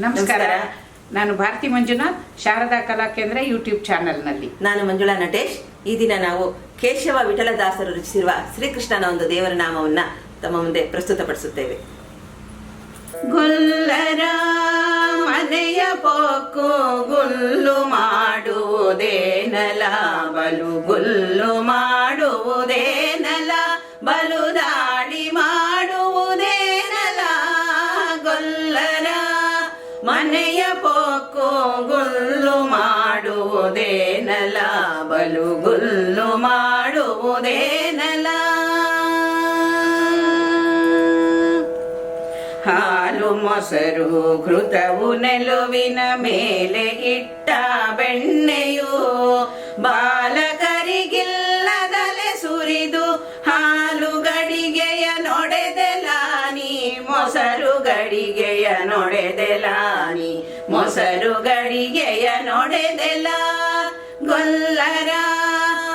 ನಮಸ್ಕಾರ. ನಾನು ಭಾರತಿ ಮಂಜುನಾಥ್ ಶಾರದಾ ಕಲಾ ಕೇಂದ್ರ ಯೂಟ್ಯೂಬ್ ಚಾನೆಲ್ನಲ್ಲಿ. ನಾನು ಮಂಜುಳಾ ನಟೇಶ್. ಈ ದಿನ ನಾವು ಕೇಶವ ವಿಠಲದಾಸರು ರಚಿಸಿರುವ ಶ್ರೀಕೃಷ್ಣನ ಒಂದು ದೇವರ ನಾಮವನ್ನ ತಮ್ಮ ಮುಂದೆ ಪ್ರಸ್ತುತಪಡಿಸುತ್ತೇವೆ. ಗುಲ್ಲರ ಮನೆಯ ಪೋಕು ಗುಲ್ಲು ಮಾಡುವುದೇನಲ ಬಲು ಗುಲ್ಲು ಮಾಡುವುದೇನಲ ಬಲು ದಾಳಿ ಮಾಡುವುದೇನಲ ಗೊಲ್ಲರ ಮನೆಯ ಪೊಕ್ಕು ಗುಲ್ಲು ಮಾಡುವುದೇನಲ ಬಲು ಗುಲ್ಲು ಮಾಡುವುದೇನಲ ಹಾಲು ಮೊಸರು ಘೃತವು ನೆಲುವಿನ ಮೇಲೆ ಇಟ್ಟ ಬೆಣ್ಣೆಯು ಬಾಲಕರಿಗಿಲ್ಲದಲೆ ಮೊಸರು ಗಡಿಗೆಯ ನೊಡೆದೆಲಾನಿ ಮೊಸರು ಗಡಿಗೆಯ ನೊಡೆದೆಲ. ಗೊಲ್ಲರ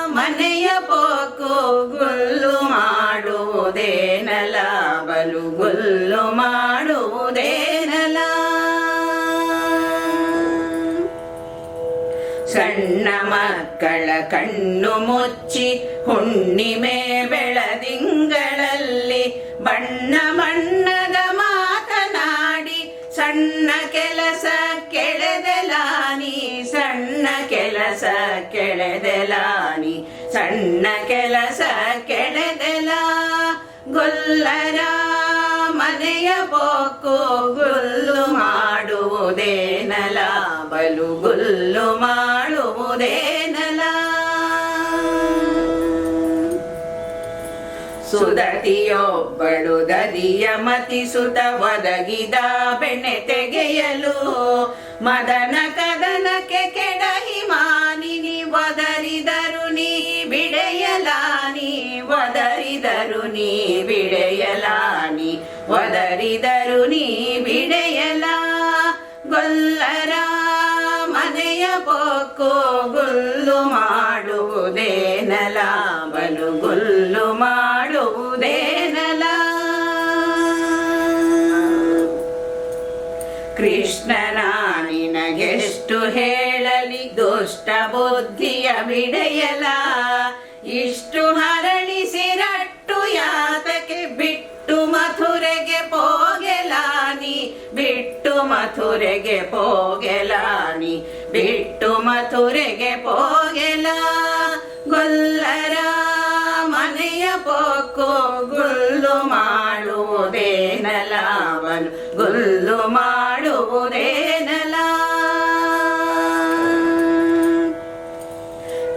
ಮನೆಯ ಪೋಕು ಗುಲ್ಲು ಮಾಡುವುದೇನಲ, ಬಲು ಗುಲ್ಲು ಮಾಡುವುದೇನಲ. ಸಣ್ಣ ಮಕ್ಕಳ ಕಣ್ಣು ಮುಚ್ಚಿ, ಹುಣ್ಣಿಮೆ ಬೆಳದಿಂಗಳಲ್ಲಿ ಬಣ್ಣ ಬಣ್ಣದ ಸಣ್ಣ ಕೆಲಸ ಕೆಳೆದೆಲಾನಿ ಸಣ್ಣ ಕೆಲಸ ಕೆಳೆದೆಲಾನಿ ಸಣ್ಣ ಕೆಲಸ ಕೆಳೆದೆಲ. ಗೊಲ್ಲರ ಮನೆಯ ಪೋಕು ಗುಲ್ಲು ಮಾಡುವುದೇನಲ ಬಲು ಗುಲ್ಲು ಮಾಡುವುದೇನಲ ಸುದತಿಯೊಬ್ಬಳು ದದಿಯ ಮತಿಸುತ ಒದಗಿದ ಬೆಣ್ಣೆ ತೆಗೆಯಲು ಮದನ ಕದನಕ್ಕೆ ಕೆಡಹಿ ಮಾನಿನಿ ಒದರಿದರು ನೀ ಬಿಡೆಯಲಾನಿ ಒದರಿದರು ನೀ ಬಿಡೆಯಲಾನಿ ಒದರಿದರು ನೀ ಬಿಡೆಯಲ ಗೊಲ್ಲರ ಮನೆಯ ಪೊಕ್ಕು, ಗುಲ್ಲು ಮಾಡುವುದೇನಲ ಬಲು ಮಾಡುವುದೇನಲ ಕೃಷ್ಣನ ನಿನಗೆಷ್ಟು ಹೇಳಲಿ ದುಷ್ಟ ಬುದ್ಧಿಯ ಬಿಡೆಯಲ? ಇಷ್ಟು ಹರಣಿಸಿರಟ್ಟು ಯಾತಕ್ಕೆ ಬಿಟ್ಟು ಮಥುರೆಗೆ ಪೋಗೆಲಾನಿ? ಬಿಟ್ಟು ಮಥುರೆಗೆ ಪೋಗೆಲಾನಿ? ಬಿಟ್ಟು ಮಥುರೆಗೆ ಪೋಗೆಲ ಬಲು ಗುಲ್ಲು ಮಾಡುವುದೇನಲ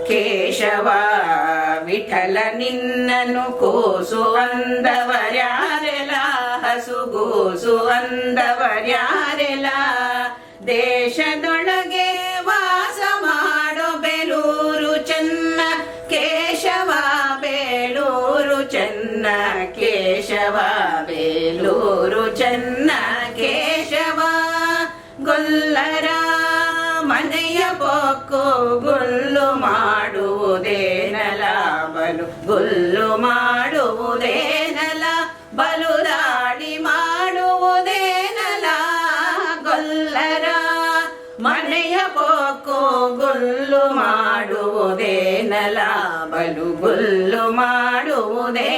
ಕೇಶವ ವಿಠಲ ನಿನ್ನನು ಕೂಸು ಅಂದವರ್ಯಾರೆಲ ಹಸುಗೂಸು ಅಂದವರ್ಯಾರೆಲ ದೇಶದೊಳಗೆ ವಾಸ ಮಾಡೋ ಬೆಲೂರು ಚೆನ್ನ ಕೇಶವ, ಬೇಲೂರು ಚೆನ್ನ ಕೇಶವ. ಚೆನ್ನ ಕೇಶವ ಗೊಲ್ಲರ ಮನೆಯ ಪೊಕ್ಕು ಗುಲ್ಲು ಮಾಡುವುದೇನಲ ಬಲು ಗುಲ್ಲು ಮಾಡುವುದೇನಲ ಬಲು ದಾಳಿ ಮಾಡುವುದೇನಲ ಗೊಲ್ಲರ ಮನೆಯ ಪೊಕ್ಕು ಗುಲ್ಲು ಮಾಡುವುದೇನಲ ಬಲು ಗುಲ್ಲು ಮಾಡುವುದೇ